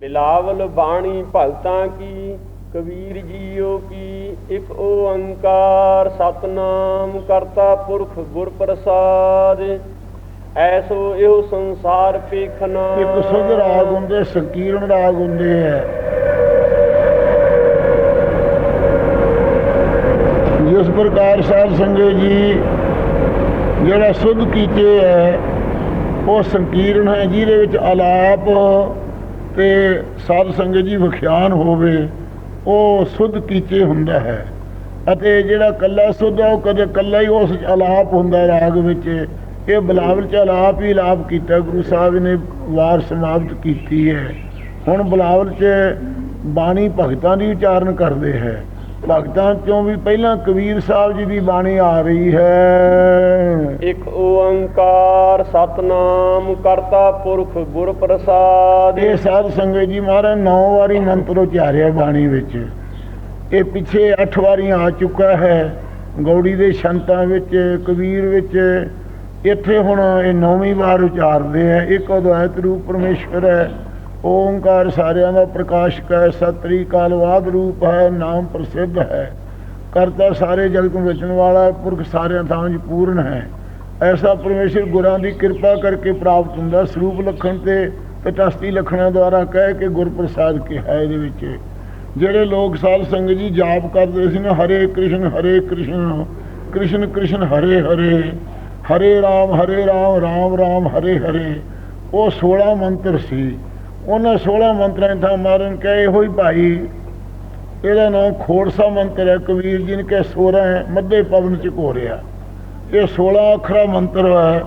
ਬਿਲਾਵਲ ਬਾਣੀ ਭਗਤਾਂ ਕੀ, ਕਬੀਰ ਜੀਓ ਕੀ, ਇੱਕ ਓੰਕਾਰ ਸਤਨਾਮ ਕਰਤਾ ਪੁਰਖ ਗੁਰ ਪ੍ਰਸਾਦ ਐਸੋ ਇਹੋ ਸੰਸਾਰ ਪੇਖਨਾ। ਇੱਕ ਸੁਧ ਰਾਗ ਹੁੰਦੇ ਸੰਕੀਰਣ ਰਾਗ ਹੁੰਦੇ ਹੈ ਜਿਸ ਪ੍ਰਕਾਰ ਸਾਧ ਸੰਗਤ ਜੀ ਜਿਹੜਾ ਸੁਧ ਕੀਤੇ ਹੈ ਉਹ ਸੰਕੀਰਣ ਹੈ, ਜਿਹਦੇ ਵਿੱਚ ਆਲਾਪ ਤੇ ਸਾਧ ਸੰਗਤ ਜੀ ਵਿਖਿਆਨ ਹੋਵੇ, ਉਹ ਸੁਧ ਕੀਤੇ ਹੁੰਦਾ ਹੈ। ਅਤੇ ਜਿਹੜਾ ਕੱਲਾ ਸੁਧ ਹੈ ਉਹ ਕਦੇ ਕੱਲਾ ਹੀ ਉਸ ਅਲਾਪ ਹੁੰਦਾ ਰਾਗ ਵਿੱਚ। ਇਹ ਬਲਾਵਲ ਚ ਅਲਾਪ ਹੀ ਆਲਾਪ ਕੀਤਾ, ਗੁਰੂ ਸਾਹਿਬ ਨੇ ਵਾਰ ਸਮਾਪਤ ਕੀਤੀ ਹੈ। ਹੁਣ ਬਲਾਵਲ ਚ ਬਾਣੀ ਭਗਤਾਂ ਦੀ ਉਚਾਰਨ ਕਰਦੇ ਹੈ। ਭਗਤਾਂ ਚੋਂ ਵੀ ਪਹਿਲਾਂ ਕਬੀਰ ਸਾਹਿਬ ਜੀ ਦੀ ਬਾਣੀ ਆ ਰਹੀ ਹੈ। ਇੱਕ ਓੰਕਾਰ ਸਤਨਾਮ ਕਰਤਾ ਪੁਰਖ ਗੁਰ ਪ੍ਰਸਾਦ ਇਹ ਸਾਧ ਸੰਗਤ ਜੀ ਮਹਾਰਾਜ ਨੌ ਵਾਰੀ ਮੰਤਰ ਉਚਾਰਿਆ ਬਾਣੀ ਵਿੱਚ। ਇਹ ਪਿੱਛੇ 8 ਵਾਰੀ ਆ ਚੁੱਕਾ ਹੈ। ਗੌੜੀ ਦੇ ਸ਼ੰਤਾਂ ਵਿੱਚ ਕਬੀਰ ਵਿੱਚ ਇੱਥੇ ਹੁਣ ਇਹ ਨੌਵੀਂ ਵਾਰ ਉਚਾਰਦੇ ਆ। ਇੱਕ ਅਦਵੈਤ ਰੂਪ ਪਰਮੇਸ਼ਵਰ ਹੈ। ਓੰਕਾਰ ਸਾਰਿਆਂ ਦਾ ਪ੍ਰਕਾਸ਼ਕ ਹੈ ਸਤਰੀ ਕਾਲਵਾਦ ਰੂਪ ਹੈ, ਨਾਮ ਪ੍ਰਸਿੱਧ ਹੈ। ਕਰਤਾ ਸਾਰੇ ਜਗਤ ਨੂੰ ਰਚਣ ਵਾਲਾ ਹੈ, ਪੁਰਖ ਸਾਰਿਆਂ ਥਾਂ 'ਚ ਪੂਰਨ ਹੈ। ਐਸਾ ਪਰਮੇਸ਼ਰ ਗੁਰਾਂ ਦੀ ਕਿਰਪਾ ਕਰਕੇ ਪ੍ਰਾਪਤ ਹੁੰਦਾ ਸਰੂਪ ਲਖਣ ਤੇ ਤਟਸਤੀ ਲਖਣਾਂ ਦੁਆਰਾ ਕਹਿ ਕੇ ਗੁਰਪ੍ਰਸਾਦ ਕਿਹਾ ਇਹਦੇ ਵਿੱਚ। ਜਿਹੜੇ ਲੋਕ ਸਾਧ ਸੰਗਤ ਜੀ ਜਾਪ ਕਰਦੇ ਸੀ ਨਾ, ਹਰੇ ਕ੍ਰਿਸ਼ਨ ਹਰੇ ਕ੍ਰਿਸ਼ਨ ਕ੍ਰਿਸ਼ਨ ਕ੍ਰਿਸ਼ਨ, ਹਰੇ ਹਰੇ ਹਰੇ ਰਾਮ ਹਰੇ ਰਾਮ ਰਾਮ ਰਾਮ, ਹਰੇ ਹਰੇ, ਉਹ 16 ਮੰਤਰ ਸੀ। ਉਹਨਾਂ 16 ਮੰਤਰਾਂ ਦਾ ਮਾਰਨ ਕਹੇ ਇਹੋ ਹੀ ਭਾਈ। ਇਹਦਾ ਨਾਮ ਖੋੜਸਾ ਮੰਤਰ ਹੈ ਕਬੀਰ ਜੀ ਨੇ ਕਿ 16 ਹੈ ਮੱਧੇ ਪਵਨ ਚ ਘੋਰਿਆ। ਇਹ 16 ਅੱਖਰਾ ਮੰਤਰ ਹੈ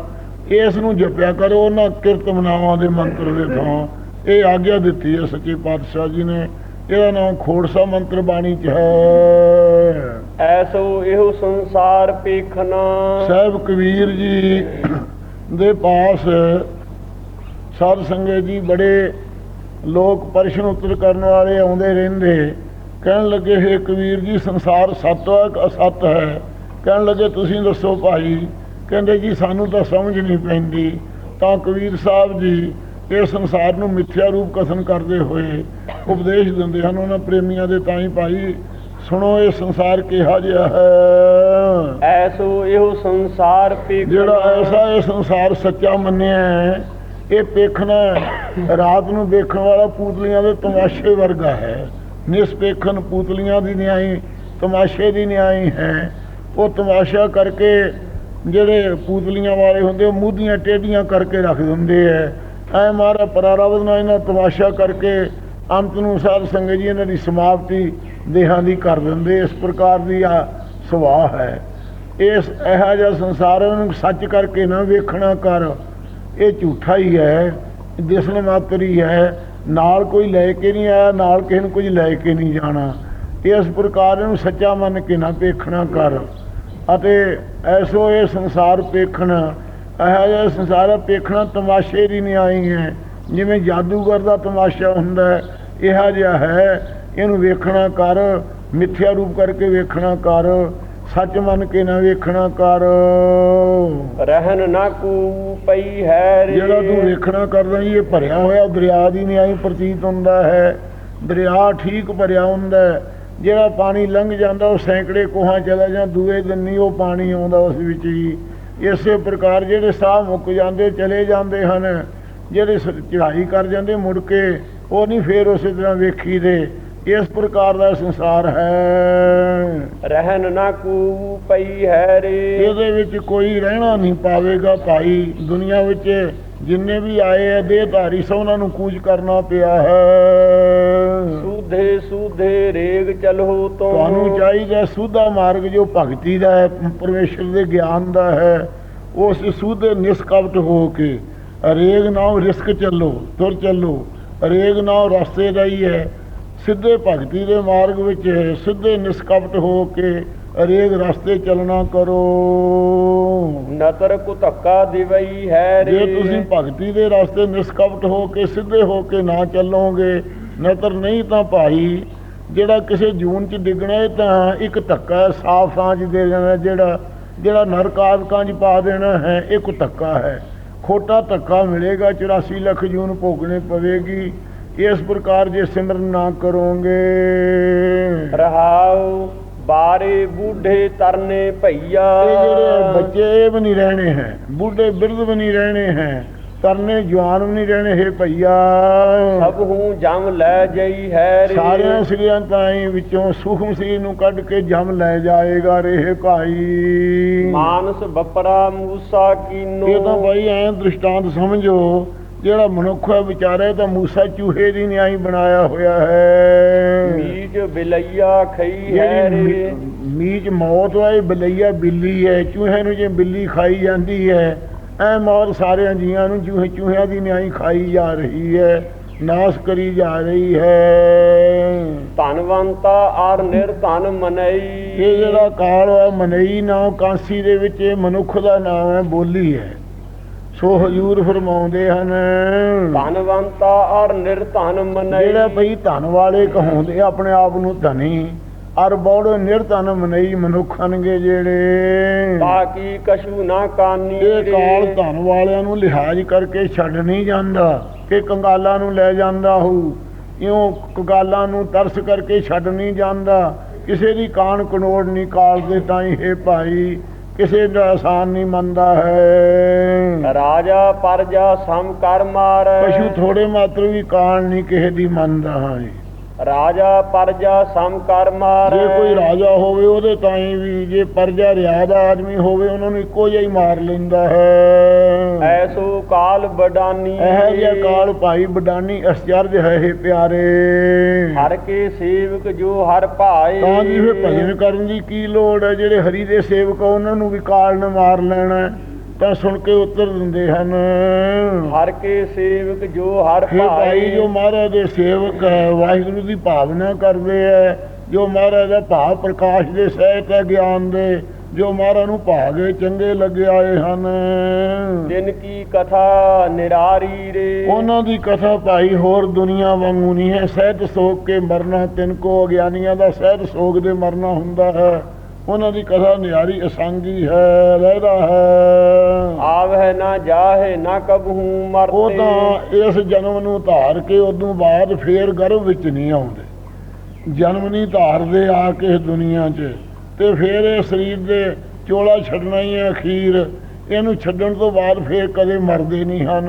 ਇਸ ਨੂੰ ਜਪਿਆ ਕਰੋ ਉਹਨਾਂ ਕੀਰਤਮਨਾਵਾਂ ਦੇ ਮੰਤਰ ਦੇ ਥਾਂ। ਇਹ ਆਗਿਆ ਦਿੱਤੀ ਹੈ ਸੱਚੇ ਪਾਤਸ਼ਾਹ ਜੀ ਨੇ। ਇਹਦਾ ਨਾਮ ਖੋੜਸਾ ਮੰਤਰ ਬਾਣੀ ਚ ਹੈ। ਐਸੋ ਇਹੋ ਸੰਸਾਰ ਪੇਖਨਾ ਸਾਹਿਬ ਕਬੀਰ ਜੀ ਦੇ ਪਾਸ ਸਾਧ ਸੰਗਤ ਜੀ ਬੜੇ ਲੋਕ ਪ੍ਰਸ਼ਨ ਉੱਤਰ ਕਰਨ ਵਾਲੇ ਆਉਂਦੇ ਰਹਿੰਦੇ। ਕਹਿਣ ਲੱਗੇ ਹੈ ਕਬੀਰ ਜੀ ਸੰਸਾਰ ਸੱਤ ਹੈ ਅਸੱਤ ਹੈ। ਕਹਿਣ ਲੱਗੇ ਤੁਸੀਂ ਦੱਸੋ ਭਾਈ। ਕਹਿੰਦੇ ਜੀ ਸਾਨੂੰ ਤਾਂ ਸਮਝ ਨਹੀਂ ਪੈਂਦੀ। ਤਾਂ ਕਬੀਰ ਸਾਹਿਬ ਜੀ ਇਹ ਸੰਸਾਰ ਨੂੰ ਮਿੱਥਿਆ ਰੂਪ ਕਥਨ ਕਰਦੇ ਹੋਏ ਉਪਦੇਸ਼ ਦਿੰਦੇ ਹਨ ਉਹਨਾਂ ਪ੍ਰੇਮੀਆਂ ਦੇ ਤਾਂ ਹੀ ਭਾਈ ਸੁਣੋ ਇਹ ਸੰਸਾਰ ਕਿਹਾ ਜਿਹਾ ਹੈ। ਐਸੋ ਇਹੋ ਸੰਸਾਰ ਪੇਖਨਾ ਜਿਹੜਾ ਐਸਾ ਇਹ ਸੰਸਾਰ ਸੱਚਾ ਮੰਨਿਆ ਹੈ ਇਹ ਪੇਖਣਾ ਰਾਤ ਨੂੰ ਵੇਖਣ ਵਾਲਾ ਪੂਤਲੀਆਂ ਦੇ ਤਮਾਸ਼ੇ ਵਰਗਾ ਹੈ। ਨਿਸਪੇਖਣ ਪੂਤਲੀਆਂ ਦੀ ਨਿਆਈ, ਤਮਾਸ਼ੇ ਦੀ ਨਿਆਈ ਹੈ। ਉਹ ਤਮਾਸ਼ਾ ਕਰਕੇ ਜਿਹੜੇ ਪੂਤਲੀਆਂ ਵਾਲੇ ਹੁੰਦੇ, ਉਹ ਮੂਧੀਆਂ ਟੇਢੀਆਂ ਕਰਕੇ ਰੱਖ ਦਿੰਦੇ ਐ। ਐ ਮਾਰਾ ਪਰਾਰਵਦ ਨਾਲ ਇਹਨਾਂ ਤਮਾਸ਼ਾ ਕਰਕੇ ਅੰਤ ਨੂੰ ਸਾਧ ਸੰਗਤ ਜੀ ਇਹਨਾਂ ਦੀ ਸਮਾਪਤੀ ਦੇਹਾਂ ਦੀ ਕਰ ਦਿੰਦੇ। ਇਸ ਪ੍ਰਕਾਰ ਦੀ ਆ ਸੁਭਾਅ ਹੈ। ਇਸ ਇਹੋ ਜਿਹਾ ਸੰਸਾਰ ਨੂੰ ਸੱਚ ਕਰਕੇ ਨਾ ਵੇਖਣਾ ਕਰ। ਇਹ ਝੂਠਾ ਹੀ ਹੈ ਦਿਸਣ ਮਾਤਰ ਹੀ ਹੈ ਨਾਲ ਕੋਈ ਲੈ ਕੇ ਨਹੀਂ ਆਇਆ, ਨਾਲ ਕਿਸੇ ਨੂੰ ਕੁਝ ਲੈ ਕੇ ਨਹੀਂ ਜਾਣਾ। ਇਸ ਪ੍ਰਕਾਰ ਇਹਨੂੰ ਸੱਚਾ ਮੰਨ ਕੇ ਨਾ ਵੇਖਣਾ ਕਰ। ਅਤੇ ਐਸੋ ਇਹ ਸੰਸਾਰ ਵੇਖਣਾ ਇਹੋ ਜਿਹਾ ਸੰਸਾਰ ਵੇਖਣਾ ਤਮਾਸ਼ੇ ਦੀ ਨਹੀਂ ਆਈ ਹੈ। ਜਿਵੇਂ ਜਾਦੂਗਰ ਦਾ ਤਮਾਸ਼ਾ ਹੁੰਦਾ ਹੈ, ਇਹੋ ਜਿਹਾ ਹੈ। ਇਹਨੂੰ ਵੇਖਣਾ ਕਰ, ਮਿੱਥਿਆ ਰੂਪ ਕਰਕੇ ਵੇਖਣਾ ਕਰ। ਸੱਚ ਮੰਨ ਕੇ ਨਾ ਵੇਖਣਾ ਕਰ। ਰਹਿਨ ਨਾ ਕੂ ਪਈ ਹੈ ਰੇ। ਜਿਹੜਾ ਤੂੰ ਵੇਖਣਾ ਕਰਦਾ ਇਹ ਭਰਿਆ ਹੋਇਆ ਦਰਿਆ ਦੀ ਨਿਆਈ ਪ੍ਰਤੀਤ ਹੁੰਦਾ ਹੈ। ਦਰਿਆ ਠੀਕ ਭਰਿਆ ਹੁੰਦਾ ਹੈ। ਜਿਹੜਾ ਪਾਣੀ ਲੰਘ ਜਾਂਦਾ ਉਹ ਸੈਂਕੜੇ ਕੋਹਾਂ ਚਲਾ ਜਾਂ ਦੂਏ ਦਿਨ ਨਹੀਂ ਉਹ ਪਾਣੀ ਆਉਂਦਾ ਉਸ ਵਿੱਚ ਹੀ। ਇਸੇ ਪ੍ਰਕਾਰ ਜਿਹੜੇ ਸਾਹ ਮੁੱਕ ਜਾਂਦੇ ਚਲੇ ਜਾਂਦੇ ਹਨ। ਜਿਹੜੇ ਚੜ੍ਹਾਈ ਕਰ ਜਾਂਦੇ ਮੁੜ ਕੇ ਉਹ ਨਹੀਂ ਫੇਰ ਉਸੇ ਤਰ੍ਹਾਂ ਵੇਖੀਦੇ। ਇਸ ਪ੍ਰਕਾਰ ਦਾ ਸੰਸਾਰ ਹੈ। ਰਹਿਨ ਨਾ ਕੂ ਪਈ ਹੈ ਰੇ। ਇਹਦੇ ਵਿੱਚ ਕੋਈ ਰਹਿਣਾ ਨਹੀਂ ਪਾਵੇਗਾ ਭਾਈ। ਦੁਨੀਆ ਵਿੱਚ ਜਿੰਨੇ ਵੀ ਆਏ ਆ ਦੇਹਧਾਰੀ ਸੋ ਉਹਨਾਂ ਨੂੰ ਕੂਚ ਕਰਨਾ ਪਿਆ ਹੈ। ਸੂਧੇ ਸੂਧੇ ਰੇਗ ਚਲੋ ਤੋਂ। ਤੁਹਾਨੂੰ ਚਾਹੀਦਾ ਸੁਧਾ ਮਾਰਗ ਜੋ ਭਗਤੀ ਦਾ ਹੈ ਪਰਮੇਸ਼ਰ ਦੇ ਗਿਆਨ ਦਾ ਹੈ ਉਸ ਸੁਧੇ ਨਿਸਕਪਟ ਹੋ ਕੇ। ਰੇਗ ਨਾਮ ਰਿਸਕ ਚੱਲੋ ਤੁਰ ਚੱਲੋ। ਰੇਗ ਨਾਮ ਰਸਤੇ ਦਾ ਹੀ ਹੈ। ਸਿੱਧੇ ਭਗਤੀ ਦੇ ਮਾਰਗ ਵਿੱਚ ਸਿੱਧੇ ਨਿਸਕਪਟ ਹੋ ਕੇ ਰੇਗ ਰਸਤੇ ਚੱਲਣਾ ਕਰੋ। ਨਤਰ ਕੁ ਧੱਕਾ ਦਿਵਈ ਹੈ ਰੇ। ਜੇ ਤੁਸੀਂ ਭਗਤੀ ਦੇ ਰਸਤੇ ਨਿਸਕਪਟ ਹੋ ਕੇ ਸਿੱਧੇ ਹੋ ਕੇ ਨਾ ਚੱਲੋਗੇ ਨਤਰ ਨਹੀਂ ਤਾਂ ਭਾਈ ਜਿਹੜਾ ਕਿਸੇ ਜੂਨ ਚ ਡਿੱਗਣਾ ਇਹ ਤਾਂ ਇੱਕ ਧੱਕਾ ਸਾਫ਼ ਸਾਂਝ ਦੇ ਜਾਣਾ ਜਿਹੜਾ ਜਿਹੜਾ ਨਰਕ ਆਦਿਕਾਂ ਚ ਪਾ ਦੇਣਾ ਹੈ ਇੱਕ ਧੱਕਾ ਹੈ। ਖੋਟਾ ਧੱਕਾ ਮਿਲੇਗਾ 84 ਲੱਖ ਜੂਨ ਭੋਗਣੇ ਪਵੇਗੀ। ਇਸ ਪ੍ਰਕਾਰ ਜੇ ਸਿਮਰਨ ਨਾ ਕਰੋਗੇ। ਰਹਾਉ ਬਾਰੇ ਬੂਢੇ ਤਰਨੇ ਭਈਆ। ਇਹ ਜਿਹੜੇ ਬੱਚੇ ਇਹ ਵੀ ਨਹੀਂ ਰਹਿਣੇ ਹੈ ਬੁੱਢੇ ਬਿਰਧ ਵੀ ਨਹੀਂ ਰਹਿਣੇ ਹੈ ਤਰਨੇ ਜਵਾਨ ਵੀ ਨਹੀਂ ਰਹਿਣੇ ਹੈ ਭਈਆ। ਸਭ ਹੂੰ ਜਮ ਲੈ ਜਈ ਹੈ ਰੇ। ਸਾਰਿਆਂ ਸਰੀਰਾਂ ਤਾਈ ਵਿੱਚੋਂ ਸੂਖਮ ਸਰੀਰ ਨੂੰ ਕੱਢ ਕੇ ਜਮ ਲੈ ਜਾਏਗਾ ਰੇ ਭਾਈ। ਮਾਨਸ ਬਪਰਾ ਮੂਸਾ ਕੀਨੋ। ਇਹ ਤਾਂ ਭਾਈ ਐ ਦ੍ਰਿਸ਼ਟਾਂਤ ਸਮਝੋ ਜਿਹੜਾ ਮਨੁੱਖ ਹੈ ਵਿਚਾਰੇ ਤਾਂ ਮੂਸਾ ਚੂਹੇ ਦੀ ਨਿਆਈ ਬਣਾਇਆ ਹੋਇਆ ਹੈ। ਮੀਜ ਬਿਲਈਆ ਖਈ ਹੈ ਜਿਹੜੀ ਰੇ। ਮੀ- ਮੀਚ ਮੌਤ ਵਾਲੀ ਬਲਈਆ ਬਿੱਲੀ ਹੈ ਚੂਹੇ ਨੂੰ ਜੇ ਬਿੱਲੀ ਖਾਈ ਜਾਂਦੀ ਹੈ ਐ ਮੌਤ ਸਾਰਿਆਂ ਜੀਆਂ ਨੂੰ ਚੂਹੇ ਚੂਹਿਆਂ ਦੀ ਨਿਆਈ ਖਾਈ ਜਾ ਰਹੀ ਹੈ ਨਾਸ ਕਰੀ ਜਾ ਰਹੀ ਹੈ। ਧਨਵੰਤਾ ਆਰ ਨਿਰਧਨ ਮਨਈ। ਇਹ ਜਿਹੜਾ ਕਾਲ ਹੈ ਮਨਈ ਨਾਮ ਕਾਂਸੀ ਦੇ ਵਿੱਚ ਇਹ ਮਨੁੱਖ ਦਾ ਨਾਮ ਹੈ ਬੋਲੀ ਹੈ। ਸੋ ਹਜੂਰ ਫਰਮਾਉਂਦੇ ਹਨ। ਧਨਵੰਤਾ ਆਰ ਨਿਰਧਨ ਮਨਈ। ਜਿਹੜਾ ਭਈ ਧਨ ਵਾਲੇ ਕਹਾਉਂਦੇ ਆਪਣੇ ਆਪ ਨੂੰ ਧਨੀ ਅਰ ਬੋੜ ਨਿਰਧਨ ਮਨਈ ਮਨੁੱਖ ਹਨਗੇ ਜਿਹੜੇ। ਬਾਕੀ ਕਛੂ ਨਾ ਕਾਨੀ ਇਹ। ਕਾਲ ਧਨ ਵਾਲਿਆਂ ਨੂੰ ਲਿਹਾਜ਼ ਕਰਕੇ ਛੱਡ ਨਹੀਂ ਜਾਂਦਾ ਕਿ ਕੰਗਾਲਾਂ ਨੂੰ ਲੈ ਜਾਂਦਾ ਹੋ ਇਉਂ ਕੰਗਾਲਾਂ ਨੂੰ ਤਰਸ ਕਰਕੇ ਛੱਡ ਨਹੀਂ ਜਾਂਦਾ। ਕਿਸੇ ਦੀ ਕਾਣ ਕਨੋੜ ਨਹੀਂ ਕਾਲ ਦੇ ਤਾਈ ਹੈ ਭਾਈ। ਕਿਸੇ ਦਾ ਆਸਾਨ ਨਹੀਂ ਮੰਨਦਾ ਹੈ। ਰਾਜਾ ਪਰਜਾ ਸਮ ਕਰ ਮਾਰੈ। ਪਸ਼ੂ ਥੋੜੇ ਮਾਤਰ ਵੀ ਕਾਣ ਨਹੀਂ ਕਿਸੇ ਦੀ ਮੰਨਦਾ ਹਾਂ। ਰਾਜਾ ਪਰਜਾ ਸਮ ਕਰ ਮਾਰੈ। ਜੇ ਕੋਈ ਰਾਜਾ ਹੋਵੇ ਉਹਦੇ ਤਾਈ ਵੀ ਜੇ ਪਰਜਾ ਰਿਆ ਦਾ ਆਦਮੀ ਹੋਵੇ ਉਹਨਾਂ ਨੂੰ ਇੱਕੋ ਜਿਹਾ ਹੀ ਮਾਰ ਲੈਂਦਾ ਹੈ। ਐਸੋ ਕਾਲ ਬਡਾਨੀ ਇਹ ਜਿਹਾ ਕਾਲ ਭਾਈ ਬਡਾਨੀ ਅਸਚਰਜ ਹੈ ਇਹ ਪਿਆਰੇ। ਹਰ ਕੇ ਸੇਵਕ ਜੋ ਹਰ ਭਾਏ। ਤਾਂ ਜੀ ਫਿਰ ਭਜਨ ਕਰਨ ਦੀ ਕੀ ਲੋੜ ਹੈ? ਜਿਹੜੇ ਹਰੀ ਦੇ ਸੇਵਕ ਉਹਨਾਂ ਨੂੰ ਵੀ ਕਾਲ ਨੇ ਮਾਰ ਲੈਣਾ ਹੈ। ਤਾਂ ਸੁਣ ਕੇ ਉੱਤਰ ਦਿੰਦੇ ਹਨ। ਹਰ ਕੇ ਸੇਵਕ ਜੋ ਹਰ ਭਾਈ ਜੋ ਮਹਾਰਾਜ ਦੇ ਸੇਵਕ ਹੈ ਵਾਹਿਗੁਰੂ ਦੀ ਭਾਵਨਾ ਕਰਦੇ ਹੈ ਜੋ ਮਹਾਰਾਜ ਦਾ ਭਾਵ ਪ੍ਰਕਾਸ਼ ਦੇ ਸਹਿਤ ਹੈ ਗਿਆਨ ਦੇ ਜੋ ਮਹਾਰਾਜ ਨੂੰ ਭਾਗੇ ਚੰਗੇ ਲੱਗੇ ਆਏ ਹਨ। ਦਿਨ ਕੀ ਕਥਾ ਨਿਰਾਰੀ ਰੇ। ਉਹਨਾਂ ਦੀ ਕਥਾ ਭਾਈ ਹੋਰ ਦੁਨੀਆ ਵਾਂਗੂ ਨਹੀਂ ਹੈ। ਸਹਿਤ ਸੋਗ ਕੇ ਮਰਨਾ ਤਿੰਨ ਕੋ ਅਗਿਆਨੀਆਂ ਦਾ ਸਹਿਤ ਸੋਗ ਦੇ ਮਰਨਾ ਹੁੰਦਾ ਹੈ। ਉਹਨਾਂ ਦੀ ਕਥਾ ਨਿਆਰੀ ਅਸੰਗੀ ਹੈ ਰਹਿਦਾ ਹੈ। ਆਵਹਿ ਨਾ ਜਾਹੇ ਨਾ ਕਬਹੂ ਉਹ ਮਰਤੇ। ਤਾਂ ਇਸ ਜਨਮ ਨੂੰ ਧਾਰ ਕੇ ਉਦੋਂ ਬਾਅਦ ਫੇਰ ਗਰਭ ਵਿੱਚ ਨਹੀਂ ਆਉਂਦੇ। ਜਨਮ ਨਹੀਂ ਧਾਰਦੇ ਆ ਕੇ ਦੁਨੀਆ 'ਚ ਤੇ ਫੇਰ ਇਹ ਸਰੀਰ ਦੇ ਚੋਲਾ ਛੱਡਣਾ ਹੀ ਹੈ ਅਖੀਰ। ਇਹਨੂੰ ਛੱਡਣ ਤੋਂ ਬਾਅਦ ਫੇਰ ਕਦੇ ਮਰਦੇ ਨਹੀਂ ਹਨ।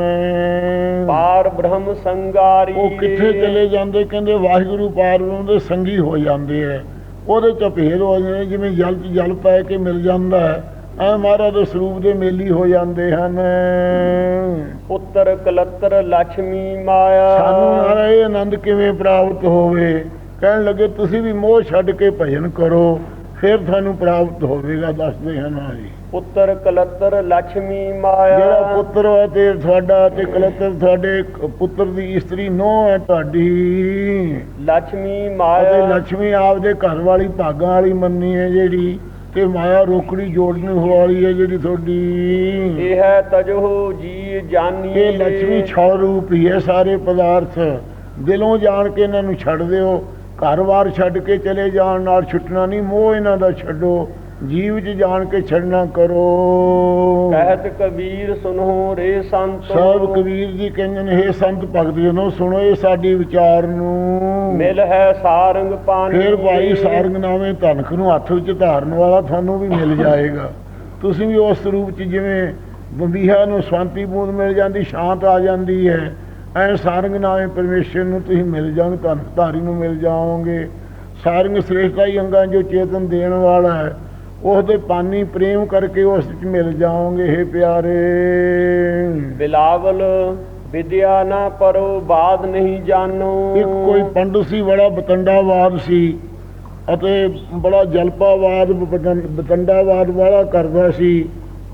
ਪਾਰ ਬ੍ਰਹਮ ਸੰਗਾਰੀ। ਉਹ ਕਿੱਥੇ ਚਲੇ ਜਾਂਦੇ? ਕਹਿੰਦੇ ਵਾਹਿਗੁਰੂ ਪਾਰਬ੍ਰਹਮ ਦੇ ਸੰਗੀ ਹੋ ਜਾਂਦੇ ਐ ਉਹਦੇ ਚ ਭੇਦ ਹੋ ਜਾਂਦੇ ਜਿਵੇਂ ਜਲ ਚ ਜਲ ਪੈ ਕੇ ਮਿਲ ਜਾਂਦਾ ਹੈ। ਐ ਮਹਾਰਾਜ ਦੇ ਸਰੂਪ ਦੇ ਮੇਲੀ ਹੋ ਜਾਂਦੇ ਹਨ। ਪੁੱਤਰ ਕਲੱਤਰ ਲక్ష్ਮੀ ਮਾਇਆ। ਸਾਨੂੰ ਮਹਾਰਾਜ ਇਹ ਆਨੰਦ ਕਿਵੇਂ ਪ੍ਰਾਪਤ ਹੋਵੇ? ਕਹਿਣ ਲੱਗੇ ਤੁਸੀਂ ਵੀ ਮੋਹ ਛੱਡ ਕੇ ਭਜਨ ਕਰੋ। ਫਿਰ ਤੁਹਾਨੂੰ ਪ੍ਰਾਪਤ ਹੋਵੇਗਾ ਦੱਸਦੇ ਹਨ ਹਾਂਜੀ ਪੁੱਤਰ ਕਲਤਰ ਲక్ష్ਮੀ ਮਾਇਆ। ਜਿਹੜਾ ਪੁੱਤਰ ਹੈ ਤੇ ਤੁਹਾਡਾ ਤੇ ਕਲਤਰ ਤੁਹਾਡੇ ਪੁੱਤਰ ਦੀ ਇਸਤਰੀ ਨੋ ਹੈ ਤੁਹਾਡੀ। ਲక్ష్ਮੀ ਮਾਇਆ। ਤੇ ਲక్ష్ਮੀ ਆਪਦੇ ਘਰ ਵਾਲੀ ਭਾਗਾਂ ਵਾਲੀ ਮੰਨੀ ਹੈ ਜਿਹੜੀ ਤੇ ਮਾਇਆ ਰੋਕੜੀ ਜੋੜਨ ਵਾਲੀ ਹੈ ਜਿਹੜੀ ਤੁਹਾਡੀ। ਇਹ ਹੈ ਤਜੋ ਜੀ ਜਾਨੀ। ਇਹ ਲక్ష్ਮੀ ਛੋ ਰੂਪ ਹੀ ਹੈ ਸਾਰੇ ਪਦਾਰਥ। ਦਿਲੋਂ ਜਾਣ ਕੇ ਇਹਨਾਂ ਨੂੰ ਛੱਡ ਦਿਓ। ਘਰ-ਬਾਰ ਛੱਡ ਕੇ ਚਲੇ ਜਾਣ ਨਾਲ ਛੁੱਟਣਾ ਨਹੀਂ ਮੋਹ ਇਹਨਾਂ ਦਾ ਛੱਡੋ ਜੀਵ 'ਚ ਜਾਣ ਕੇ ਛੱਡਣਾ ਕਰੋ। ਕਹਿਤ ਕਬੀਰ ਸੁਨੋ ਰੇ ਸੰਤੋ। ਸਭ ਕਬੀਰ ਜੀ ਕਹਿੰਦੇ ਨੇ ਇਹ ਸੰਤ ਭਗਤ ਜਨੋ ਸੁਣੋ ਇਹ ਸਾਡੀ ਵਿਚਾਰ ਨੂੰ। ਮਿਲ ਹੈ ਸਾਰੰਗ ਪਾਣੀ। ਫਿਰ ਭਾਈ ਸਾਰੰਗ ਨਾਵੇਂ ਧਨਖ ਨੂੰ ਹੱਥ ਵਿੱਚ ਧਾਰਨ ਵਾਲਾ ਤੁਹਾਨੂੰ ਵੀ ਮਿਲ ਜਾਏਗਾ। ਤੁਸੀਂ ਵੀ ਉਸ ਰੂਪ 'ਚ ਜਿਵੇਂ ਬੰਬੀਹਾ ਨੂੰ ਸ਼ਾਂਤੀ ਬੂੰਦ ਮਿਲ ਜਾਂਦੀ ਸ਼ਾਂਤ ਆ ਜਾਂਦੀ ਹੈ। ਐ ਸਾਰੰਗ ਨਾਵੇਂ ਪਰਮੇਸ਼ਰ ਨੂੰ ਤੁਸੀਂ ਮਿਲ ਜਾਓਗੇ ਧਨਖ ਧਾਰੀ ਨੂੰ ਮਿਲ ਜਾਓਗੇ। ਸਾਰੰਗ ਸ੍ਰੇਸ਼ਟਾ ਹੀ ਅੰਗਾਂ ਜੋ ਚੇਤਨ ਦੇਣ ਵਾਲਾ ਹੈ ਉਸ ਦੇ ਪਾਣੀ ਪ੍ਰੇਮ ਕਰਕੇ ਉਸ ਵਿੱਚ ਮਿਲ ਜਾਓਗੇ ਇਹ ਪਿਆਰੇ। ਬਿਲਾਵਲ ਵਿਦਿਆ ਨਾ ਪਰੋ ਬਾਦ ਨਹੀਂ ਜਾਣੋ। ਇੱਕ ਕੋਈ ਪੰਡਤ ਸੀ ਬੜਾ ਬਤੰਡਾਵਾਦ ਸੀ ਅਤੇ ਬੜਾ ਜਲਪਾਵਾਦ ਬਤੰ- ਬਤੰਡਾਵਾਦ ਵਾਲਾ ਕਰਦਾ ਸੀ।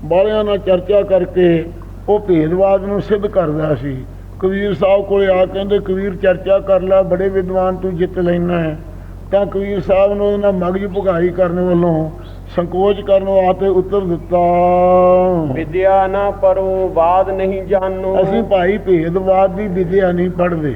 ਬਾਲਿਆਂ ਨਾਲ ਚਰਚਾ ਕਰਕੇ ਉਹ ਭੇਦਵਾਦ ਨੂੰ ਸਿੱਧ ਕਰਦਾ ਸੀ। ਕਬੀਰ ਸਾਹਿਬ ਕੋਲੇ ਆ ਕਹਿੰਦੇ ਕਬੀਰ ਚਰਚਾ ਕਰ ਲੈ ਬੜੇ ਵਿਦਵਾਨ ਤੂੰ ਜਿੱਤ ਲੈਣਾ ਹੈ। ਤਾਂ ਕਬੀਰ ਸਾਹਿਬ ਨੂੰ ਉਹਨਾਂ ਮਗਜ ਭੁਗਾਈ ਕਰਨ ਵੱਲੋਂ ਸੰਕੋਚ ਕਰਨ ਵਾਸਤੇ ਉੱਤਰ ਦਿੱਤਾ। ਵਿਦਿਆ ਨਾ ਪਰੋ ਬਾਦ ਨਹੀਂ ਜਾਣੋ। ਅਸੀਂ ਭਾਈ ਭੇਦਵਾਦ ਦੀ ਵਿਦਿਆ ਨਹੀਂ ਪੜ੍ਹਦੇ।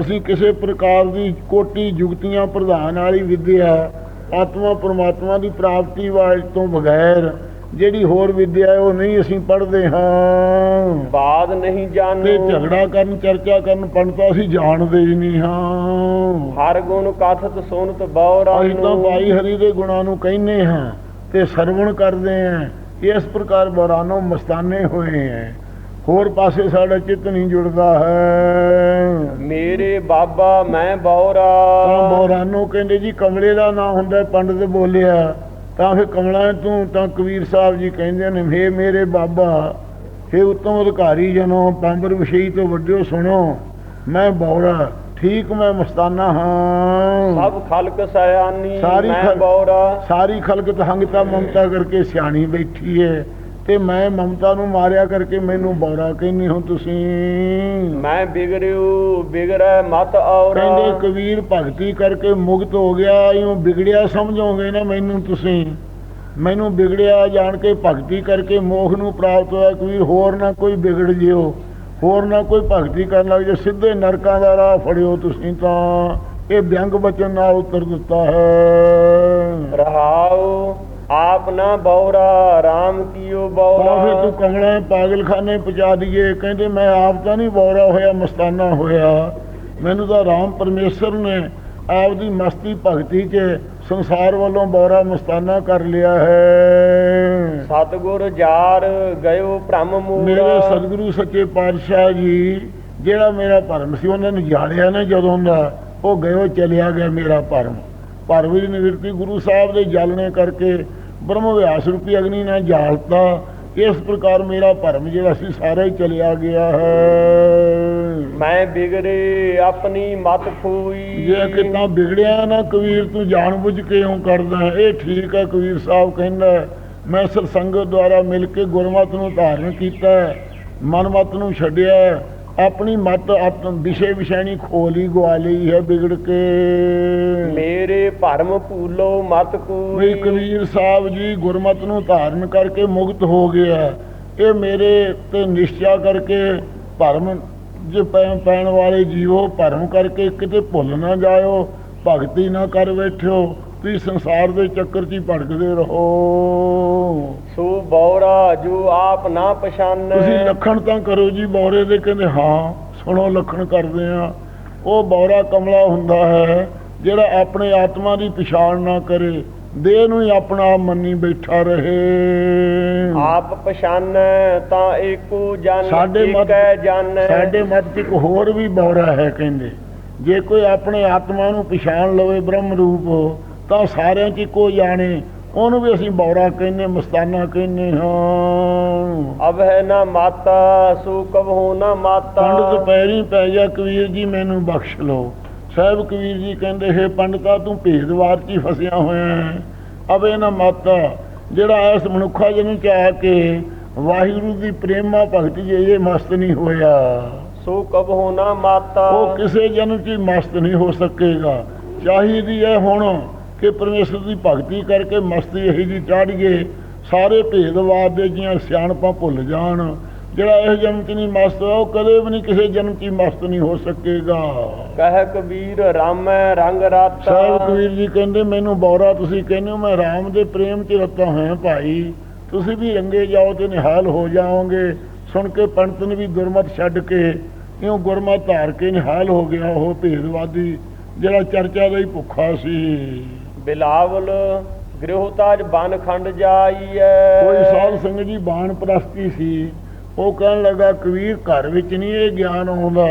ਅਸੀਂ ਕਿਸੇ ਪ੍ਰਕਾਰ ਦੀ ਕੋਟੀ ਜੁਗਤੀਆਂ ਪ੍ਰਧਾਨ ਵਾਲੀ ਵਿਦਿਆ ਆਤਮਾ ਪਰਮਾਤਮਾ ਦੀ ਪ੍ਰਾਪਤੀ ਵਾਲ ਤੋਂ ਬਗੈਰ ਜਿਹੜੀ ਹੋਰ ਵਿਦਿਆ ਹੈ ਉਹ ਨਹੀਂ ਅਸੀਂ ਪੜ੍ਹਦੇ ਹਾਂ। ਬਾਦ ਨਹੀਂ ਤੇ ਜਾਣੂ ਝਗੜਾ ਕਰਨ ਚਰਚਾ ਕਰਨ ਪੰਡਤਾ ਅਸੀਂ ਜਾਣਦੇ ਹੀ ਨਹੀਂ ਹਾਂ। ਹਰ ਗੁਣ ਕਥਤ ਸੁਨਤ ਬਉਰਾ ਅਸੀਂ ਤਾਂ ਭਾਈ ਹਰੀ ਦੇ ਗੁਣਾਂ ਨੂੰ ਕਹਿੰਦੇ ਹਾਂ ਤੇ ਸਰਵਣ ਕਰਦੇ ਹਾਂ। ਇਸ ਪ੍ਰਕਾਰ ਬਰਾਨੋ ਮਸਤਾਨੇ ਹੋਏ ਹੈ। ਹੋਰ ਪਾਸੇ ਸਾਡਾ ਚਿੱਤ ਨਹੀਂ ਜੁੜਦਾ ਹੈ। ਮੇਰੇ ਬਾਬਾ ਮੈਂ ਤਾਂ ਬਉਰਾ ਬੋਰਾਨੋ ਕਹਿੰਦੇ ਜੀ ਕਮਲੇ ਦਾ ਨਾਂ ਹੁੰਦਾ ਪੰਡਤ ਬੋਲਿਆ। ਤਾਂ ਫਿਰ ਕਮਲਾ ਤੂੰ ਤਾਂ ਕਬੀਰ ਸਾਹਿਬ ਜੀ ਕਹਿੰਦੇ ਨੇ ਹੇ ਮੇਰੇ ਬਾਬਾ ਹੇ ਉਤਮ ਅਧਿਕਾਰੀ ਜਨੋ ਪੰਬਰ ਵਿਸ਼ਈ ਤੋਂ ਵੱਡਿਓ ਸੁਣੋ ਮੈਂ ਬੌਰਾ ਠੀਕ ਮੈਂ ਮਸਤਾਨਾ ਹਾਂ। ਸਭ ਖਲਕ ਸਾਰੀ ਮੈਂ ਬਉਰਾ ਸਾਰੀ ਖਲਕਤ ਹੰਗਤਾ ਮਮਤਾ ਕਰਕੇ ਸਿਆਣੀ ਬੈਠੀ ਹੈ ਤੇ ਮੈਂ ਮਮਤਾ ਨੂੰ ਮਾਰਿਆ ਕਰਕੇ ਮੈਨੂੰ ਬੌਰਾ ਕਹਿੰਨੀ ਹੋ ਤੁਸੀਂ। ਮੈਂ ਬਿਗੜਿਓ ਬਿਗੜੈ ਮਤ ਔਰਾ। ਕਹਿੰਦੇ ਕਬੀਰ ਭਗਤੀ ਕਰਕੇ ਮੁਕਤ ਹੋ ਗਿਆ ਇਉਂ ਵਿਗੜਿਆ ਸਮਝੋਗੇ ਨਾ ਮੈਨੂੰ ਤੁਸੀਂ। ਮੈਨੂੰ ਵਿਗੜਿਆ ਜਾਣ ਕੇ ਭਗਤੀ ਕਰਕੇ ਮੋਖ ਨੂੰ ਪ੍ਰਾਪਤ ਹੋਇਆ ਕਬੀਰ ਹੋਰ ਨਾ ਕੋਈ ਵਿਗੜ ਜਿਓ। ਹੋਰ ਨਾ ਕੋਈ ਭਗਤੀ ਕਰਨ ਲੱਗ ਜਾ ਸਿੱਧੇ ਨਰਕਾਂ ਦਾ ਰਾਹ ਫੜਿਓ ਤੁਸੀਂ ਤਾਂ। ਇਹ ਵਿਅੰਗ ਬਚਨ ਨਾਲ ਉੱਤਰ ਦਿੱਤਾ ਹੈ। ਰਹਾਉ ਆਪ ਨਾ ਬਉਰਾ RAM ਕੀਓ ਤਾਂ ਫਿਰ ਤੂੰ ਕਮਲਾ ਪਾਗਲਖਾਨੇ ਪਹੁੰਚਾ ਦਈਏ। ਕਹਿੰਦੇ ਮੈਂ ਆਪ ਤਾਂ ਨਹੀਂ ਬੌਰਾ ਹੋਇਆ ਮਸਤਾਨਾ ਹੋਇਆ। ਮੈਨੂੰ ਤਾਂ ਰਾਮ ਪਰਮੇਸ਼ਰ ਨੇ ਆਪ ਦੀ ਮਸਤੀ ਭਗਤੀ 'ਚ ਸੰਸਾਰ ਵੱਲੋਂ ਬੌਰਾ ਮਸਤਾਨਾ ਕਰ ਲਿਆ ਹੈ। ਸਤਗੁਰ ਜਾਰ ਗਇਓ ਭ੍ਰਮ ਮੇਰੇ ਮੂਰਾ ਸਤਿਗੁਰੂ ਸੱਚੇ ਪਾਤਸ਼ਾਹ ਜੀ ਜਿਹੜਾ ਮੇਰਾ ਭਰਮ ਸੀ ਉਹਨਾਂ ਨੂੰ ਜਾਣਿਆ ਨਾ ਜਦੋਂ ਦਾ ਉਹ ਗਇਓ ਚਲਿਆ ਗਿਆ ਮੇਰਾ ਭਰਮ। ਭਰਮ ਦੀ ਨਿਵਰਤੀ ਗੁਰੂ ਸਾਹਿਬ ਦੇ ਜਲਣੇ ਕਰਕੇ ਬ੍ਰਹਮ ਵਿਆਸ ਰੂਪੀ ਅਗਨੀ ਨੇ ਜਾਲਤਾ। ਇਸ ਪ੍ਰਕਾਰ ਮੇਰਾ ਭਰਮ ਜਿਹੜਾ ਸੀ ਸਾਰਾ ਹੀ ਚਲਿਆ ਗਿਆ ਹੈ। ਮੈਂ ਬਿਗੜੇ ਆਪਣੀ ਮਤ ਖੋਈ। ਜੇ ਕਿਤਾ ਵਿਗੜਿਆ ਨਾ ਕਬੀਰ ਤੂੰ ਜਾਣਬੁੱਝ ਕੇ ਕਿਉਂ ਕਰਦਾ? ਇਹ ਠੀਕ ਹੈ ਕਬੀਰ ਸਾਹਿਬ ਕਹਿੰਦਾ ਮੈਂ ਸਤਸੰਗਤ ਦੁਆਰਾ ਮਿਲ ਕੇ ਗੁਰਮਤ ਨੂੰ ਧਾਰਨ ਕੀਤਾ ਮਨਮਤ ਨੂੰ ਛੱਡਿਆ ਆਪਣੀ ਮਤ ਆਤਮ ਵਿਸ਼ੇ ਵਿਸ਼ੈਣੀ ਖੋਲੀ ਗਵਾ ਲਈ ਹੈ ਵਿਗੜ ਕੇ। ਮੇਰੇ ਭਰਮ ਭੂਲੋ ਮਤ ਵੀ ਕੋਈ ਕਬੀਰ ਸਾਹਿਬ ਜੀ ਗੁਰਮਤ ਨੂੰ ਧਾਰਨ ਕਰਕੇ ਮੁਕਤ ਹੋ ਗਿਆ। ਇਹ ਮੇਰੇ ਤੇ ਨਿਸ਼ਚਾ ਕਰਕੇ ਭਰਮ ਜੇ ਪੈਣ ਵਾਲੇ ਜੀਵੋ ਭਰਮ ਕਰਕੇ ਕਿਤੇ ਭੁੱਲ ਨਾ ਜਾਇਓ ਭਗਤੀ ਨਾ ਕਰ ਬੈਠਿਓ। ਤੁਸੀਂ ਸੰਸਾਰ ਦੇ ਚੱਕਰ 'ਚ ਹੀ ਭਟਕਦੇ ਰਹੋ। ਸੋ ਬਉਰਾ ਜੋ ਆਪ ਨਾ ਪਛਾਨ। ਤੁਸੀਂ ਲੱਖਣ ਤਾਂ ਕਰੋ ਜੀ ਬੌਰੇ ਦੇ ਕਹਿੰਦੇ ਹਾਂ ਸੁਣੋ ਲੱਖਣ ਕਰਦੇ ਆ। ਉਹ ਬੌਰਾ ਕਮਲਾ ਹੁੰਦਾ ਹੈ ਜਿਹੜਾ ਆਪਣੇ ਆਤਮਾ ਦੀ ਪਛਾਣ ਨਾ ਕਰੇ ਦੇਹ ਨੂੰ ਹੀ ਆਪਣਾ ਆਪ ਮੰਨੀ ਬੈਠਾ ਰਹੇ। ਆਪ ਪਛਾਨ ਤਾਂ ਏਕੋ ਜਨ ਸਾਡੇ ਮਤ ਏਕੈ ਜਨ। ਸਾਡੇ ਮਤ 'ਚ ਇੱਕ ਹੋਰ ਵੀ ਬੌਰਾ ਹੈ ਕਹਿੰਦੇ। ਜੇ ਕੋਈ ਆਪਣੇ ਆਤਮਾ ਨੂੰ ਪਛਾਣ ਲਵੇ ਬ੍ਰਹਮ ਰੂਪ ਤਾਂ ਸਾਰਿਆਂ 'ਚ ਇੱਕੋ ਜਾਣੇ ਉਹਨੂੰ ਵੀ ਅਸੀਂ ਬੌਰਾ ਕਹਿੰਦੇ ਮਸਤਾਨਾ ਕਹਿੰਦੇ ਹਾਂ। ਅਬ ਹੈ ਨਾ ਮਾਤਾ ਸੋ ਕਬਹੂ ਨਾ ਮਾਤਾ। ਪੰਡਤ ਪੈਰੀ ਪੈ ਜਾ ਕਬੀਰ ਜੀ ਮੈਨੂੰ ਬਖਸ਼ ਲਓ। ਸਾਹਿਬ ਕਬੀਰ ਜੀ ਕਹਿੰਦੇ ਹੈ ਪੰਡਤਾ ਤੂੰ ਭੇਦਵਾਰ 'ਚ ਫਸਿਆ ਹੋਇਆ ਹੈ। ਅਬੇ ਨਾ ਮਾਤਾ ਜਿਹੜਾ ਇਸ ਮਨੁੱਖਾ ਜਨ ਚ ਆ ਕੇ ਵਾਹਿਗੁਰੂ ਦੀ ਪ੍ਰੇਮਾ ਭਗਤੀ 'ਚ ਇਹ ਮਸਤ ਨਹੀਂ ਹੋਇਆ। ਸੋ ਕਬਹੂ ਨਾ ਮਾਤਾ। ਉਹ ਕਿਸੇ ਜਨਮ 'ਚ ਮਸਤ ਨਹੀਂ ਹੋ ਸਕੇਗਾ। ਚਾਹੀਦੀ ਹੈ ਹੁਣ ਕਿ ਪਰਮੇਸ਼ਰ ਦੀ ਭਗਤੀ ਕਰਕੇ ਮਸਤੀ ਇਹੀ ਜੀ ਚਾੜੀਏ ਸਾਰੇ ਭੇਦਵਾਦ ਦੇ ਜੀਆਂ ਸਿਆਣਪਾਂ ਭੁੱਲ ਜਾਣ। ਜਿਹੜਾ ਇਸ ਜਨਮ 'ਚ ਨਹੀਂ ਮਸਤ ਹੋਇਆ ਉਹ ਕਦੇ ਵੀ ਨਹੀਂ ਕਿਸੇ ਜਨਮ 'ਚ ਮਸਤ ਨਹੀਂ ਹੋ ਸਕੇਗਾ। ਕਹਿ ਕਬੀਰ ਰਾਮੈ ਰੰਗ ਰਾਤਾ। ਸਾਹਿਬ ਕਬੀਰ ਜੀ ਕਹਿੰਦੇ ਮੈਨੂੰ ਬੌਰਾ ਤੁਸੀਂ ਕਹਿੰਦੇ ਹੋ ਮੈਂ ਰਾਮ ਦੇ ਪ੍ਰੇਮ 'ਚ ਰਤਾ ਹੋਇਆ ਭਾਈ। ਤੁਸੀਂ ਵੀ ਰੰਗੇ ਜਾਓ ਤੇ ਨਿਹਾਲ ਹੋ ਜਾਓਗੇ। ਸੁਣ ਕੇ ਪੰਡਤ ਨੇ ਵੀ ਗੁਰਮਤ ਛੱਡ ਕੇ ਇਉਂ ਗੁਰਮਤ ਧਾਰ ਕੇ ਨਿਹਾਲ ਹੋ ਗਿਆ ਉਹ ਭੇਦਵਾਦੀ ਜਿਹੜਾ ਚਰਚਾ ਦਾ ਹੀ ਭੁੱਖਾ ਸੀ। ਬਿਲਾਵਲ ਗ੍ਰਹਿਤਾਜ ਬਨ ਜਾਈਐ। ਕੋਈ ਸਾਧ ਸੰਗਤ ਜੀ ਬਾਣ ਪ੍ਰਸਤੀ ਸੀ। ਉਹ ਕਹਿਣ ਲੱਗਾ, ਕਬੀਰ, ਘਰ ਵਿੱਚ ਨਹੀਂ ਇਹ ਗਿਆਨ ਆਉਂਦਾ।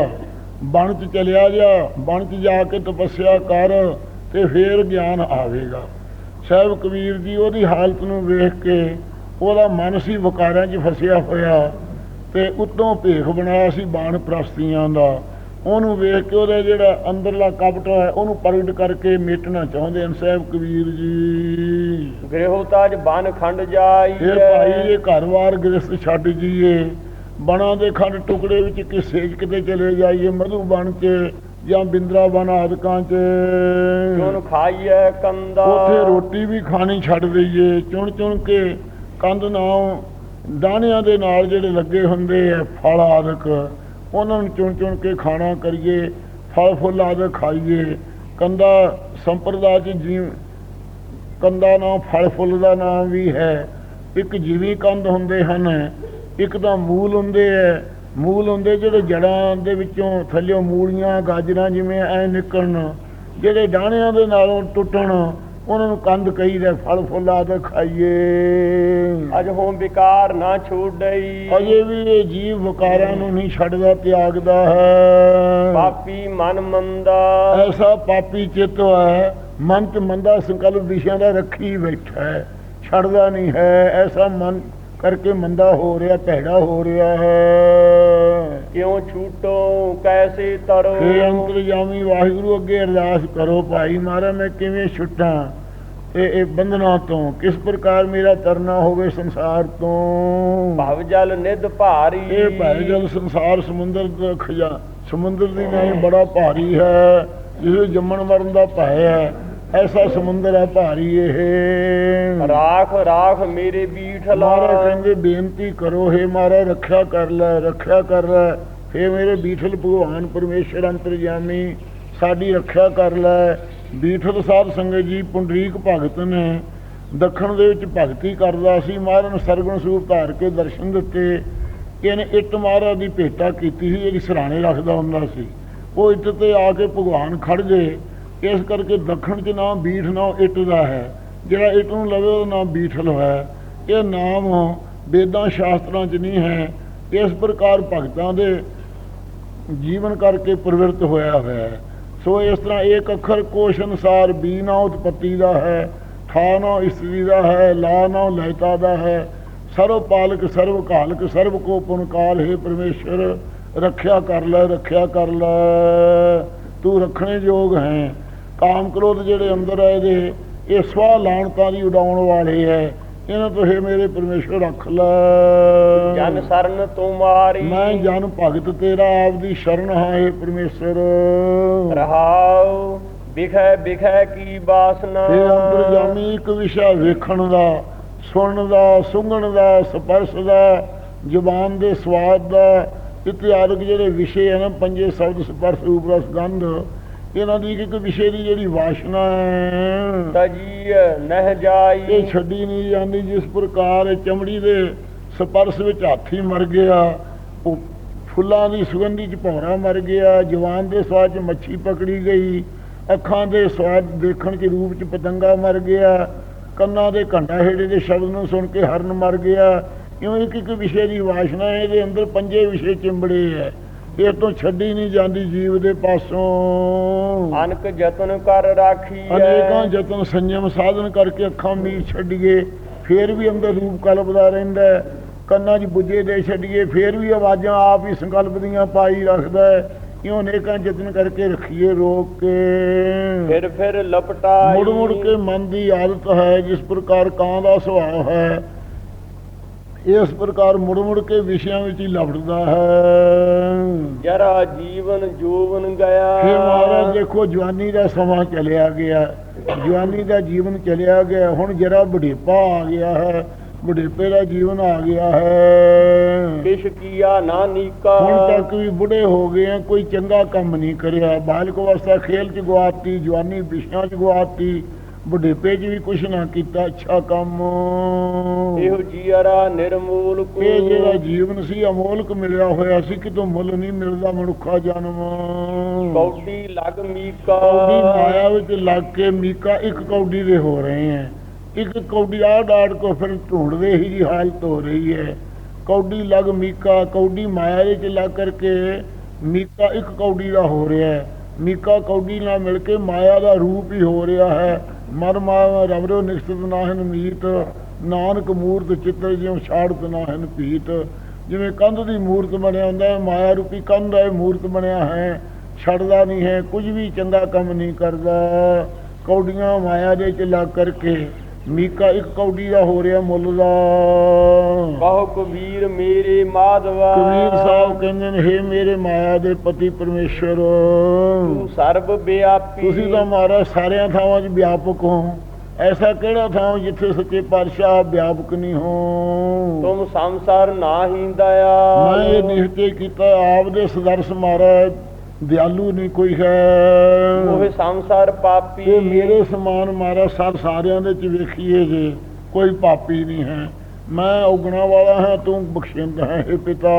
ਬਣ ਚ ਚਲਿਆ ਜਾ, ਬਣ ਚ ਜਾ ਕੇ ਤਪੱਸਿਆ ਕਰ ਤੇ ਫੇਰ ਗਿਆਨ ਆਵੇਗਾ। ਸਾਹਿਬ ਕਬੀਰ ਜੀ ਉਹਦੀ ਹਾਲਤ ਨੂੰ ਵੇਖ ਕੇ ਉਹਦਾ ਮਨ ਸੀ ਵਿਕਾਰਾਂ 'ਚ ਫਸਿਆ ਹੋਇਆ ਤੇ ਉਤੋਂ ਭੇਖ ਬਣਾਇਆ ਸੀ ਬਾਣ ਪ੍ਰਸਤੀਆਂ ਦਾ। ਉਹਨੂੰ ਵੇਖ ਕੇ ਉਹਦਾ ਜਿਹੜਾ ਅੰਦਰਲਾ ਕਪਟ ਹੈ ਉਹਨੂੰ ਪ੍ਰਗਟ ਕਰਕੇ ਮੇਟਣਾ ਚਾਹੁੰਦੇ ਹਨ ਸਾਹਿਬ ਕਬੀਰ ਜੀ। ਗ੍ਰਹਿਤਾਜ ਬਨ ਖੰਡ ਫਿਰ ਜਾਈਐ ਭਾਈ ਇਹ ਘਰ-ਬਾਰ ਗ੍ਰਸਤ ਛੱਡ ਜੀਏ। ਬਣਾ ਦੇ ਖੰਡ ਟੁਕੜੇ ਵਿੱਚ ਕਿਸੇ ਕਿਤੇ ਚਲੇ ਜਾਈਏ ਮਧੂ ਬਣ ਚ ਜਾਂ ਬਿੰਦਰਾ ਬਨ ਆਦਿਕਾਂ ਚ। ਚੁਨ ਖਾਈਐ ਕੰਦਾ। ਉੱਥੇ ਰੋਟੀ ਵੀ ਖਾਣੀ ਛੱਡ ਦਈਏ। ਚੁਣ ਚੁਣ ਕੇ ਕੰਦ ਨਾਮ ਦਾਣਿਆਂ ਦੇ ਨਾਲ ਜਿਹੜੇ ਲੱਗੇ ਹੁੰਦੇ ਆ ਫਲ ਆਦਿਕ। ਉਹਨਾਂ ਨੂੰ ਚੁਣ ਚੁਣ ਕੇ ਖਾਣਾ ਕਰੀਏ, ਫਲ ਫੁੱਲ ਆਦਿਕ ਖਾਈਏ। ਕੰਦਾ ਸੰਪਰਦਾ ਚ ਜੀਵ, ਕੰਦਾ ਨਾਮ ਫਲ ਫੁੱਲ ਦਾ ਨਾਮ ਵੀ ਹੈ। ਇੱਕ ਜੀਵੀ ਕੰਦ ਹੁੰਦੇ ਹਨ, ਇੱਕ ਤਾਂ ਮੂਲ ਹੁੰਦੇ ਐ। ਮੂਲ ਹੁੰਦੇ ਜਿਹੜੇ ਜੜਾਂ ਦੇ ਵਿੱਚੋਂ ਥੱਲਿਓਂ ਮੂਲੀਆਂ, ਗਾਜਰਾਂ ਜਿਵੇਂ ਐ ਨਿਕਲਣ, ਜਿਹੜੇ ਡਾਣਿਆਂ ਦੇ ਨਾਲੋਂ ਟੁੱਟਣ ਉਹਨਾਂ ਨੂੰ ਕੰਦ ਕਹੀਦਾ ਫਲ ਫੁੱਲ ਆਦਿ ਖਾਈਏ। ਅਜ ਹੋਂ ਵਿਕਾਰ ਨਾ ਛੂਡਈ ਅਜੇ ਵੀ ਇਹ ਜੀਵ ਵਿਕਾਰਾਂ ਨੂੰ ਨਹੀਂ ਛੱਡਦਾ ਤਿਆਗਦਾ ਹੈ। ਪਾਪੀ ਮਨ ਮੰਦਾ। ਐਸਾ ਪਾਪੀ ਚਿੱਤ ਹੈ ਮਨ ਚ ਮੰਦਾ ਸੰਕਲਪ ਵਿਸ਼ਿਆਂ ਦਾ ਰੱਖੀ ਬੈਠਾ ਹੈ ਛੱਡਦਾ ਨਹੀਂ ਹੈ ਐਸਾ ਮਨ ਕਰਕੇ ਮੰਦਾ ਹੋ ਰਿਹਾ ਭੈੜਾ ਹੋ ਰਿਹਾ ਹੈ। ਕਿਉ ਛੂਟੋ ਕੈਸੇ ਤਰੋ? ਇਹ ਅੰਤਰਜਾਮੀ ਵਾਹਿਗੁਰੂ ਅੱਗੇ ਅਰਦਾਸ ਕਰੋ ਭਾਈ ਮਾਰਾ ਮੈਂ ਕਿਵੇਂ ਛੁੱਟਾਂ? ਇਹ ਇਹ ਬੰਧਨਾਂ ਤੋਂ ਕਿਸ ਪ੍ਰਕਾਰ ਮੇਰਾ ਤਰਨਾ ਹੋਵੇ ਸੰਸਾਰ ਤੋਂ? ਭਵ ਜਲ ਨਿਧ ਭਾਰੀ। ਇਹ ਭੈ ਜਲ ਸੰਸਾਰ ਸਮੁੰਦਰ ਦਾ ਖਜਾ ਸਮੁੰਦਰ ਦੀ ਨਹੀਂ ਬੜਾ ਭਾਰੀ ਹੈ। ਜਿਸ ਜੰਮਣ ਮਰਨ ਦਾ ਭੈ ਹੈ। ਐਸਾ ਸਮੁੰਦਰ ਹੈ ਭਾਰੀ ਇਹ। ਰਾਖ ਰਾਖ ਮੇਰੇ ਬੀਠਲਾ ਮਾਰਾ ਕਹਿੰਦੇ ਬੇਨਤੀ ਕਰੋ ਹੈ ਮਾਰਾ ਰੱਖਿਆ ਕਰ ਲੈ ਰੱਖਿਆ ਕਰ ਲੈ। ਫੇ ਮੇਰੇ ਬੀਠਲ ਭਗਵਾਨ ਪਰਮੇਸ਼ਰ ਅੰਤਰਜਾਮੀ ਸਾਡੀ ਰੱਖਿਆ ਕਰ ਲੈ। ਬੀਠਲ ਸਾਧ ਸੰਗਤ ਜੀ ਪੁੰਡਰੀਕ ਭਗਤ ਨੇ ਦੱਖਣ ਦੇ ਵਿੱਚ ਭਗਤੀ ਕਰਦਾ ਸੀ। ਮਹਾਰਾਜ ਨੂੰ ਸਰਗੁਣ ਸਰੂਪ ਧਾਰ ਕੇ ਦਰਸ਼ਨ ਦਿੱਤੇ। ਇਹਨੇ ਇੱਟ ਮਹਾਰਾਜ ਦੀ ਭੇਟਾ ਕੀਤੀ ਸੀ ਜਿਹੜੀ ਸਰਾਣੇ ਰੱਖਦਾ ਹੁੰਦਾ ਸੀ। ਉਹ ਇੱਟ ਤੇ ਆ ਕੇ ਭਗਵਾਨ ਖੜ ਗਏ। ਇਸ ਕਰਕੇ ਦੱਖਣ 'ਚ ਨਾਮ ਬੀਠ ਨਾਮ ਇੱਟ ਦਾ ਹੈ। ਜਿਹੜਾ ਇੱਟ ਨੂੰ ਲਵੇ ਉਹਦਾ ਨਾਮ ਬੀਠਲ ਹੈ। ਇਹ ਨਾਮ ਵੇਦਾਂ ਸ਼ਾਸਤਰਾਂ 'ਚ ਨਹੀਂ ਹੈ। ਇਸ ਪ੍ਰਕਾਰ ਭਗਤਾਂ ਦੇ ਜੀਵਨ ਕਰਕੇ ਪ੍ਰਵਿਰਤ ਹੋਇਆ ਹੋਇਆ ਹੈ। ਸੋ ਇਸ ਤਰ੍ਹਾਂ ਇੱਕ ਅੱਖਰ ਕੋਸ਼ ਅਨੁਸਾਰ ਬੀ ਨਾ ਉਤਪਤੀ ਦਾ ਹੈ, ਠਾ ਨਾ ਇਸਤਰੀ ਦਾ ਹੈ, ਲਾ ਨਾ ਲੈਤਾ ਦਾ ਹੈ। ਸਰਵ ਪਾਲਕ, ਸਰਵ ਕਾਲਕ ਸਰਵ ਕੋ ਪੁਨ ਕਾਲ ਹੈ ਪਰਮੇਸ਼ਰ। ਰੱਖਿਆ ਕਰ ਲੈ, ਰੱਖਿਆ ਕਰ ਲੈ। ਤੂੰ ਰੱਖਣੇ ਯੋਗ ਹੈ। ਕਾਮ ਕ੍ਰੋਧ ਜਿਹੜੇ ਅੰਦਰ ਹੈ ਇਹਦੇ ਇਹ ਸਵਾ ਲਾਣਤਾਂ ਦੀ ਉਡਾਉਣ ਵਾਲੇ ਹੈ ਇਹਨਾਂ ਤੋਂ ਹੈ ਮੇਰੇ ਪਰਮੇਸ਼ਰ ਰੱਖ ਲੈ। ਜਨ ਸਰਨ ਤੁਮਾਰੀ ਮੈਂ ਜਨ ਭਗਤ ਤੇਰਾ ਆਪ ਦੀ ਸ਼ਰਨ ਹਾਂ ਹੈ ਪਰਮੇਸ਼ਰ। ਰਹਾਉ ਬਿਖੈ ਬਿਖੈ ਕੀ ਬਾਸਨਾ। ਇਹ ਅੰਤਰਜਾਮੀ ਇੱਕ ਵਿਸ਼ਾ ਵੇਖਣ ਦਾ ਸੁਣਨ ਦਾ ਸੁੰਘਣ ਦਾ ਸਪਰਸ਼ ਦਾ ਜ਼ੁਬਾਨ ਦੇ ਸਵਾਦ ਦਾ ਇਤਿਹਾਰਕ ਜਿਹੜੇ ਵਿਸ਼ੇ ਹਨ ਪੰਜੇ ਸ਼ਬਦ ਸਪਰਸ਼ ਰੂਪ ਰਸ ਗੰਧ ਇਹਨਾਂ ਦੀ ਇੱਕ ਵਿਸ਼ੇ ਦੀ ਜਿਹੜੀ ਵਾਸ਼ਨਾ ਹੈ ਤਜੀ ਨਹਿ ਜਾਈ। ਇਹ ਛੱਡੀ ਨਹੀਂ ਜਾਂਦੀ ਜਿਸ ਪ੍ਰਕਾਰ ਚਮੜੀ ਦੇ ਸਪਰਸ਼ ਵਿੱਚ ਹਾਥੀ ਮਰ ਗਿਆ ਉਹ ਫੁੱਲਾਂ ਦੀ ਸੁਗੰਧੀ ਚ ਭੌਰਾ ਮਰ ਗਿਆ ਜਵਾਨ ਦੇ ਸਵਾਦ ਚ ਮੱਛੀ ਪਕੜੀ ਗਈ ਅੱਖਾਂ ਦੇ ਸਵਾਦ ਦੇਖਣ ਚ ਰੂਪ ਚ ਪਤੰਗਾ ਮਰ ਗਿਆ ਕੰਨਾਂ ਦੇ ਘੰਟਾ ਹੇੜੇ ਦੇ ਸ਼ਬਦ ਨੂੰ ਸੁਣ ਕੇ ਹਰਨ ਮਰ ਗਿਆ ਇਉਂ ਇੱਕ ਇੱਕ ਵਿਸ਼ੇ ਦੀ ਵਾਸ਼ਨਾ ਇਹਦੇ ਅੰਦਰ ਪੰਜੇ ਵਿਸ਼ੇ ਚਿੰਬੜੇ ਹੈ। ਇਹ ਤੋਂ ਛੱਡੀ ਨਹੀਂ ਜਾਂਦੀ ਜੀਵ ਦੇ ਪਾਸੋਂ। ਅਨਕ ਜਤਨ ਕਰ ਰਾਖੀ ਅਨੇਕਾਂ ਯਤਨ ਸੰਜਮ ਸਾਧਨ ਕਰਕੇ ਅੱਖਾਂ ਮੀਰ ਛੱਡੀਏ ਫੇਰ ਵੀ ਅੰਦਰ ਰੂਪ ਕਲਪਦਾ ਰਹਿੰਦਾ ਹੈ। ਕੰਨਾਂ 'ਚ ਬੁੱਝੇ ਦੇ ਛੱਡੀਏ ਫੇਰ ਵੀ ਆਵਾਜ਼ਾਂ ਆਪ ਹੀ ਸੰਕਲਪ ਦੀਆਂ ਪਾਈ ਰੱਖਦਾ ਹੈ ਕਿਉਂ ਅਨੇਕਾਂ ਯਤਨ ਕਰਕੇ ਰੱਖੀਏ ਰੋਕ ਕੇ। ਫਿਰ ਫਿਰ ਲਪਟਾਈ। ਮੁੜ ਮੁੜ ਕੇ ਮਨ ਦੀ ਆਦਤ ਹੈ ਜਿਸ ਪ੍ਰਕਾਰ ਕਾਂ ਦਾ ਸੁਭਾਅ ਹੈ ਇਸ ਪ੍ਰਕਾਰ ਮੁੜ ਮੁੜ ਕੇ ਵਿਸ਼ਿਆਂ ਵਿੱਚ ਹੀ ਲਪਟਦਾ ਹੈ। ਜਰਾ ਜੀਵਨ ਜੋਵਨ ਗਿਆ। ਫਿਰ ਮਹਾਰਾਜ ਦੇਖੋ ਜਵਾਨੀ ਦਾ ਸਮਾਂ ਚਲਿਆ ਗਿਆ। ਜਵਾਨੀ ਦਾ ਜੀਵਨ ਚਲਿਆ ਗਿਆ। ਹੁਣ ਜਰਾ ਬੁਢੇਪਾ ਆ ਗਿਆ ਹੈ। ਬੁਢੇਪੇ ਦਾ ਜੀਵਨ ਆ ਗਿਆ ਹੈ। ਕਿਛ ਕੀਆ ਨਾ ਨੀਕਾ। ਹੁਣ ਤੱਕ ਵੀ ਬੁੱਢੇ ਹੋ ਗਏ ਆ। ਕੋਈ ਚੰਗਾ ਕੰਮ ਨਹੀਂ ਕਰਿਆ। ਬਾਲਕ ਅਵਸਥਾ ਖੇਲ ਚ ਗਵਾਤੀ ਜਵਾਨੀ ਵਿਸ਼ਿਆਂ ਚ ਗਵਾਤੀ ਬੁਢੇਪੇ 'ਚ ਵੀ ਕੁਛ ਨਾ ਕੀਤਾ ਅੱਛਾ ਕੰਮ। ਇਹੋ ਜੀਅਰਾ ਨਿਰਮੂਲ ਕੋ। ਇਹ ਜਿਹੜਾ ਜੀਵਨ ਸੀ ਅਮੋਲਕ ਮਿਲਿਆ ਹੋਇਆ ਸੀ ਕਿਤੋਂ ਮੁੱਲ ਨਹੀਂ ਮਿਲਦਾ ਮਨੁੱਖਾ ਜਨਮ। ਕੌਡੀ ਲਗ ਮੀਕਾ। ਕੌਡੀ ਮਾਇਆ ਵਿੱਚ ਲੱਗ ਕੇ ਮੀਕਾ ਇੱਕ ਕੌਡੀ ਦੇ ਹੋ ਰਹੇ ਹੈ ਇੱਕ ਕੌਡੀ ਆਹ ਡਾੜ ਕੋ ਫਿਰ ਢੂੰਡਦੇ ਹੀ ਦੀ ਹਾਲਤ ਹੋ ਰਹੀ ਹੈ ਕੌਡੀ ਲਗ ਮੀਕਾ ਕੌਡੀ ਮਾਇਆ ਵਿੱਚ ਲੱਗ ਕਰਕੇ ਮੀਕਾ ਇੱਕ ਕੌਡੀ ਦਾ ਹੋ ਰਿਹਾ ਹੈ ਮੀਕਾ ਕੌਡੀ ਨਾਲ ਮਿਲ ਕੇ ਮਾਇਆ ਦਾ ਰੂਪ ਹੀ ਹੋ ਰਿਹਾ ਹੈ। ਮਨ ਮਾਇਆ ਰਵਰੋ ਨਿਸ਼ਚਿਤ ਨਾਹਨ ਮੀਤ, ਨਾਨਕ ਮੂਰਤ ਚਿੱਤਰ ਜਿਉ ਛਾੜਤ ਨਾਹਨ ਪੀਤ ਜਿਵੇਂ ਕੰਧ ਦੀ ਮੂਰਤ ਬਣਿਆ ਹੁੰਦਾ ਹੈ, ਮਾਇਆ ਰੂਪੀ ਕੰਧ ਹੈ, ਮੂਰਤ ਬਣਿਆ ਹੈ, ਛੱਡਦਾ ਨਹੀਂ ਹੈ, ਕੁਝ ਵੀ ਚੰਗਾ ਕੰਮ ਨਹੀਂ ਕਰਦਾ। ਕੌਡੀਆਂ ਮਾਇਆ ਦੇ ਚ ਲੱਗ ਕਰਕੇ ਮੀਕਾ ਇੱਕ ਕੌਡੀ ਦਾ ਹੋ ਰਿਹਾ ਮੁੱਲ ਦਾ। ਕਹੋ ਕਬੀਰ ਮੇਰੇ ਮਾਧਵਾ। ਕਬੀਰ ਸਾਹਿਬ ਕਹਿੰਦੇ ਨੇ ਹੇ ਮੇਰੇ ਮਾਇਆ ਦੇ ਪਤੀ ਪਰਮੇਸ਼ਰ। ਤੂੰ ਸਰਬ ਵਿਆਪੀ। ਤੁਸੀਂ ਤਾਂ ਮਹਾਰਾਜ ਸਾਰਿਆਂ ਥਾਵਾਂ 'ਚ ਵਿਆਪਕ ਹੋ। ਐਸਾ ਕਿਹੜਾ ਥਾਂ ਜਿੱਥੇ ਸੱਚੇ ਪਾਤਸ਼ਾਹ ਵਿਆਪਕ ਨਹੀਂ ਹੋ? ਤੁਮ ਸੰਸਾਰ ਨਾਹੀ ਦਇਆ। ਮੈਂ ਇਹ ਨਿਸ਼ਚੈ ਕੀਤਾ ਆਪ ਦੇ ਸਦਰਸ ਮਹਾਰਾਜ ਦਿਆਲੂ ਨਹੀਂ ਕੋਈ ਹੈ। ਉਹ ਸੰਸਾਰ ਪਾਪੀ। ਇਹ ਮੇਰੇ ਸਮਾਨ ਮਹਾਰਾਜ ਸਰ ਸਾਰਿਆਂ ਦੇ ਚ ਵੇਖੀਏ ਜੇ ਕੋਈ ਪਾਪੀ ਨਹੀਂ ਹੈ। ਮੈਂ ਉਗਣਾ ਵਾਲਾ ਹਾਂ ਤੂੰ ਬਖਸ਼ਿੰਦ ਹੈ ਪਿਤਾ।